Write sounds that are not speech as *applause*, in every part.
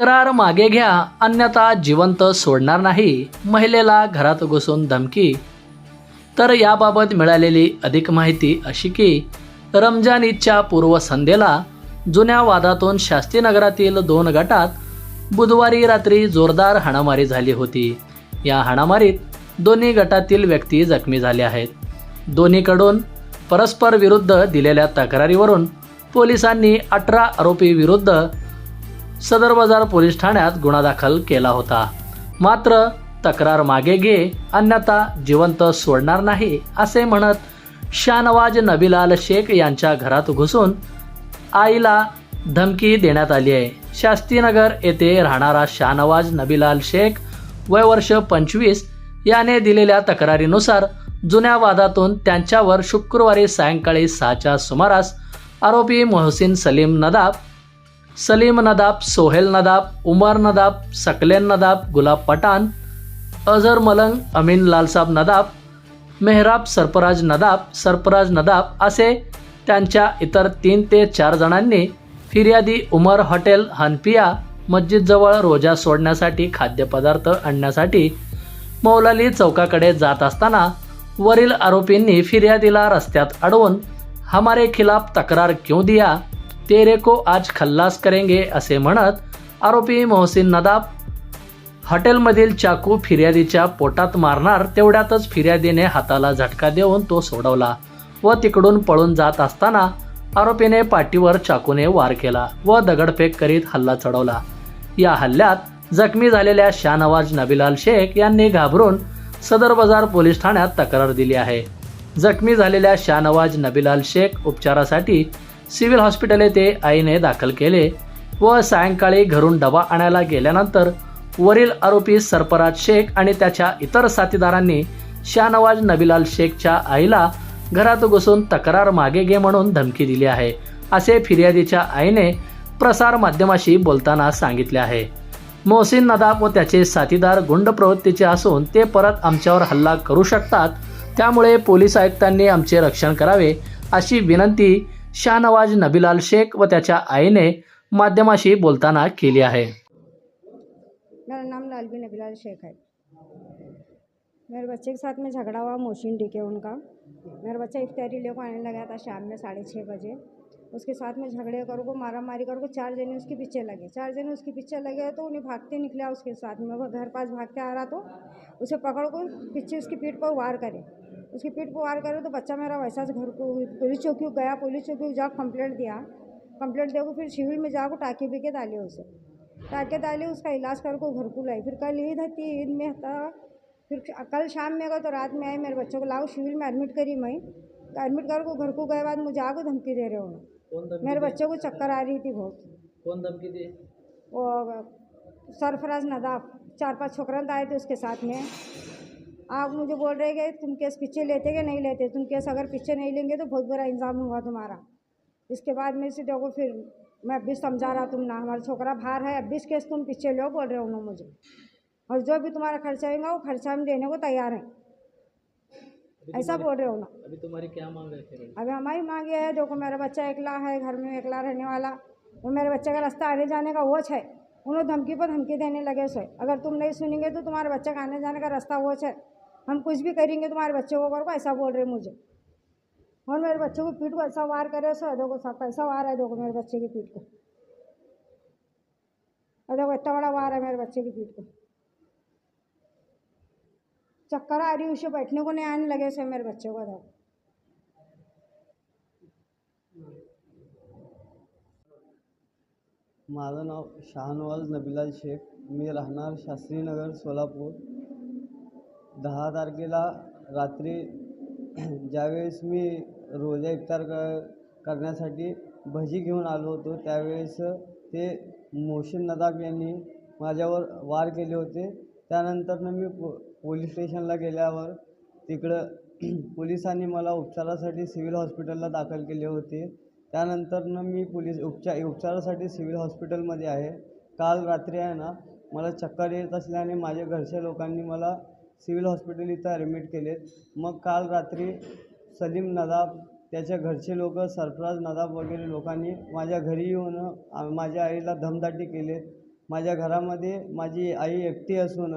तक्रार मागे घ्या अन्यथा जिवंत सोडणार नाही. महिलेला घरात घुसून धमकी. तर याबाबत मिळालेली अधिक माहिती अशी की रमजान ईदच्या पूर्वसंध्येला जुन्या वादातून शास्तीनगरातील दोन गटात बुधवारी रात्री जोरदार हाणामारी झाली होती. या हाणामारीत दोन्ही गटातील व्यक्ती जखमी झाले आहेत. दोन्हीकडून परस्पर विरुद्ध दिलेल्या तक्रारीवरून पोलिसांनी अठरा आरोपी विरुद्ध सदर बाजार पोलीस ठाण्यात गुन्हा दाखल केला होता. मात्र तक्रार मागे घे अन्यथा जिवंत सोडणार नाही असे म्हणत शानवाज नबीलाल शेख यांच्या घरात घुसून आईला धमकी देण्यात आली आहे. शास्तीनगर येथे राहणारा शानवाज नबीलाल शेख वय वर्ष पंचवीस याने दिलेल्या तक्रारीनुसार जुन्या वादातून त्यांच्यावर शुक्रवारी सायंकाळी सहाच्या सुमारास आरोपी मोहसिन सलीम नदाब सलीम नदाब सोहेल नदाब उमर नदाब सकलेन नदाब गुलाब पठाण अझर मलंग अमीन लालसाब नदाब मेहराब सरफराज नदाब सरफराज नदाब असे त्यांच्या इतर तीन ते चार जणांनी फिर्यादी उमर हॉटेल हनपिया मस्जिदजवळ रोजा सोडण्यासाठी खाद्यपदार्थ आणण्यासाठी मौलाली चौकाकडे जात असताना वरील आरोपींनी फिर्यादीला रस्त्यात अडवून हमारे खिलाफ तक्रार क्यों दिया? तेरे को आज खल्लास करेंगे असे म्हणत आरोपी मोहसिन नदाब हॉटेलमधील चाकू फिर्यादीच्या पोटात मारणार तेवढ्यातच फिर्यादीने हाताला झटका देऊन तो सोडवला व तिकडून पळून जात असताना आरोपीने पाठीवर चाकूने वार केला व दगडफेक करीत हल्ला चढवला. या हल्ल्यात जखमी झालेल्या शाहनवाज नबीलाल शेख यांनी घाबरून सदर बाजार पोलीस ठाण्यात तक्रार दिली आहे. जखमी झालेल्या शाहनवाज नबीलाल शेख उपचारासाठी सिव्हिल हॉस्पिटल येथे आईने दाखल केले व सायंकाळी घरून डबा आणायला गेल्यानंतर वरील आरोपी सरफराज शेख आणि त्याच्या इतर साथीदारांनी शाहनवाज नबीलाल शेखच्या आईला घरात घुसून तक्रार मागे घे म्हणून धमकी दिली आहे असे फिर्यादीच्या आईने प्रसार माध्यमाशी बोलताना सांगितले आहे. मोहसिन नदाब व त्याचे साथीदार गुंड प्रवृत्तीचे असून ते परत आमच्यावर हल्ला करू शकतात त्यामुळे पोलीस आयुक्तांनी आमचे रक्षण करावे अशी विनंती शाहनवाज नबीलाल शेख व त्याच्या आईने माध्यमाशी बोलताना केली आहे. मेरा नाम लालबी नबीलाल शेख है। मेरे बच्चे के साथ में झगड़ा हुआ मोशिन डी के उनका। मेरा बच्चा इफ्तारी लेकर आने लगा था शाम में साढ़े छः बजे। उसके साथ में झगड़े करो को मारा मारी करो को चार जने उसके पीछे लगे। चार जने उसके पीछे लगे तो उन्हें भागते निकला उसके साथ में। वो घर पास भागते आ रहा तो उसे पकड़ को पीछे उसकी पीठ पर वार करे। उसकी पीठ पर वार करे तो बच्चा मेरा वैसा से घर को पुलिस चौकी गया, पुलिस चौकी को जा कंप्लेंट दिया। कंप्लेंट देखो फिर सिविल में जाकर टाके पी के डाले उसे टाके डाले उसका इलाज कर को घर को लाई फिर कल ईद थी, ईद में था। फिर कल शाम में गए तो रात में आए मेरे बच्चों को लाओ सिविल में एडमिट करी मैं। एडमिट कर को घर को गए बाद मुझे आगे धमकी दे रहे उन्होंने मेरे बच्चों को चक्कर आ रही थी बहुत। कोण धमकी दे वो सरफराज नदाफ चार पाँच छोकरा आए थे उसके साथ में। आप मुझे बोल रहे कि तुम केस पीछे लेते कि नहीं लेते? तुम केस अगर पीछे नहीं लेंगे तो बहुत बड़ा इंजाम होगा तुम्हारा। इसके बाद में से देखो फिर मैं अब भी समझा रहा तुम ना हमारा छोकरा बाहर है अब भी केस तुम पीछे लो बोल रहे हो उन्होंने मुझे। और जो भी तुम्हारा खर्चा होगा वो खर्चा हम देने को तैयार हैं। ऐसा बोल रहे हो ना। अभी तुम्हारी क्या मांग है अभी हमारी मांग ये है देखो मेरा बच्चा एकला है घर में एकला रहने वाला। वो मेरे बच्चे का रास्ता आने जाने का वोच है। उन्होंने धमकी पर धमकी देने लगे सो अगर तुम नहीं सुनेंगे तो तुम्हारे बच्चे का आने जाने का रास्ता वोच है। हम कुछ भी करेंगे तुम्हारे बच्चे को करो ऐसा बोल रहे मुझे। और मेरे बच्चे को पीठ को ऐसा वार करे सो देखो सब कैसा वार है देखो मेरे बच्चे की पीठ को देखो इतना बड़ा वार है मेरे बच्चे की पीठ को चक्कर आ रही उसे बैठने को नहीं आने लगे से मेरे बच्चे को देखो माझं नाव शाहनवाज नबिलाल शेख. मी राहणार शास्त्रीनगर सोलापूर. दहा तारखेला रात्री *clears throat* ज्यावेळेस मी रोजा इफ्तार क करण्यासाठी भजी घेऊन आलो होतो त्यावेळेस ते मोहसिन नदाब यांनी माझ्यावर वार केले होते. त्यानंतरनं मी पो पोलीस स्टेशनला गेल्यावर तिकडं *clears throat* पोलिसांनी मला उपचारासाठी सिव्हिल हॉस्पिटलला दाखल केले होते. त्यानंतरनं मी पोलीस उपचार उपचारासाठी सिव्हिल हॉस्पिटलमध्ये आहे. काल रात्री आहे ना मला चक्कर येत असल्याने माझ्या घरच्या लोकांनी मला सिव्हिल हॉस्पिटल इथं ॲडमिट केलेत मग काल रात्री सलीम नदाब त्याच्या घरचे लोक सरफराज नदाब वगैरे लोकांनी माझ्या घरी येऊन माझ्या आईला धमदाटी केलेत. माझ्या घरामध्ये माझी आई एकटी असून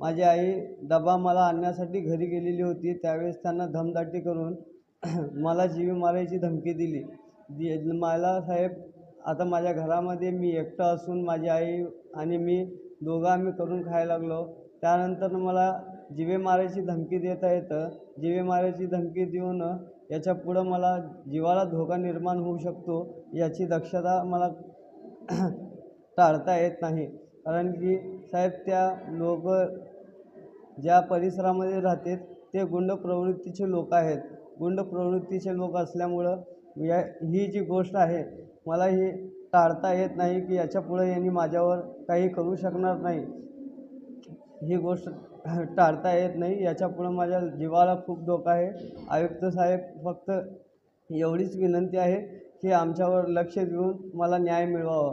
माझी आई डबा मला आणण्यासाठी घरी गेलेली होती. त्यावेळेस त्यांना धमदाटी करून *clears throat* मला जीवे मारायची धमकी दिली. दि मला साहेब आता माझ्या घरामध्ये मी एकटा असून माझी आई आणि मी दोघं आम्ही करून खायला लागलो. त्यानंतर मला जिवे मारायची धमकी देता येतं. जिवे मारायची धमकी देऊन याच्या पुढं मला जीवाला धोका निर्माण होऊ शकतो याची दक्षता मला *clears throat* टाळता येत नाही. कारण की साहेब त्या लोक ज्या परिसरामध्ये राहतात ते गुंड प्रवृत्तीचे लोक आहेत. गुंड प्रवृत्तीचे लोक असल्यामुळं या ही जी गोष्ट आहे मला ही टाळता येत नाही की याच्यापुढे यांनी माझ्यावर काही करू शकणार नाही. ही गोष्ट टाळता येत नाही. याच्या पुढं माझ्या जीवाला खूप धोका आहे. आयुक्त साहेब फक्त एवढीच विनंती आहे की आमच्यावर लक्ष देऊन मला न्याय मिळवावा.